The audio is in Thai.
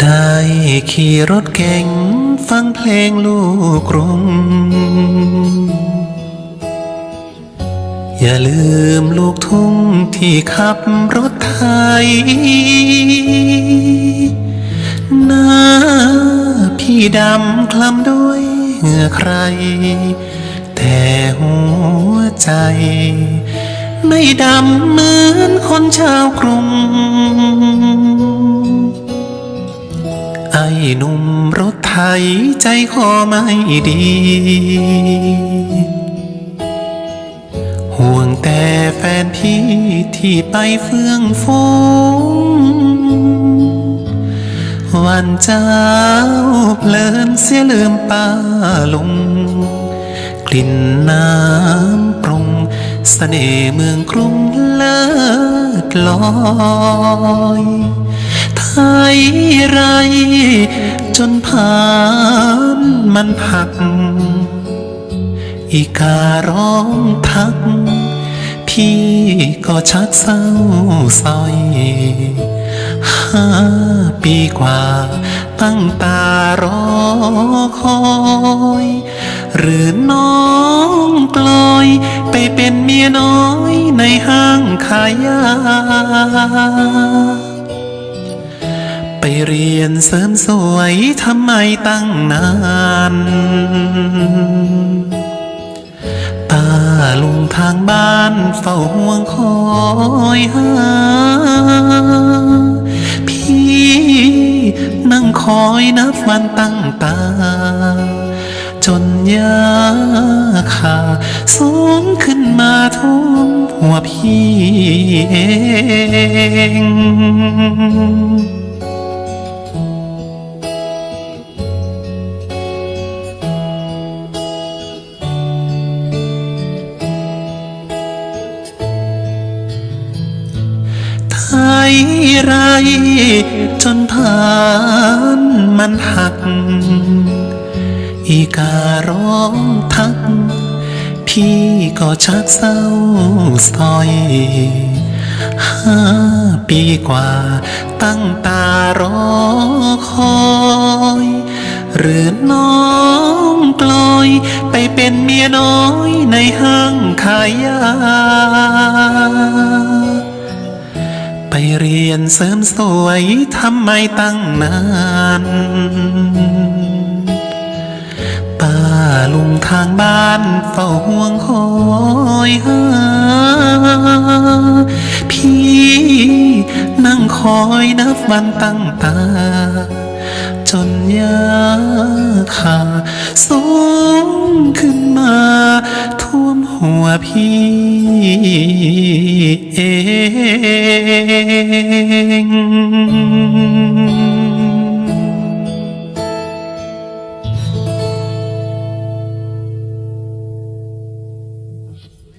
ได้ขี่รถเก๋งฟังเพลงลูกกรุง อย่าลืมลูกทุ่งที่ขับรถไทยหน้าพี่ดำคล้ำด้วยเหงื่อใคร แต่หัวใจ ไม่ดำเหมือนคนชาวกรุง ไอ้หนุ่มรถไถใจคอไม่ดี ห่วงแต่แฟนพี่ที่ไปเฟื่องฟูวันเจ้าเพลินเสียลืมป้าลุง กลิ่นน้ำปรุง สเสน่ห์เมืองกรุงเลิศลอยไทยไร จนผ่านมันผัก อีการ้องทัก พี่ก็ชักเศร้าซอยห้าปีกว่า ตั้งตารอคอย หรือน้องกลอย เป็นเมียน้อยในห้างขายยา ไปเรียนเสริมสวยทำไมตั้งนานตาลุงทางบ้านเฝ้าห่วงคอยหา พี่นั่งคอยนับวันตั้งตา จนยาขาสูงขึ้นมาท่วมหัวพี่เองไทยไรจนผ่านมันหัก อีการ้องทัก พี่ก็ชักเศร้าซอยห้าปีกว่า ตั้งตารอคอย หรือน้องกลอย ไปเป็นเมียน้อยในห้างขายยา ไปเรียนเสริมสวยทำไมตั้งนาน ลุงทางบ้านเฝ้าห่วงคอยหาพี่นั่งคอยนับวันตั้งตา จนยาขาสูงขึ้นมา ท่วมหัวพี่เอง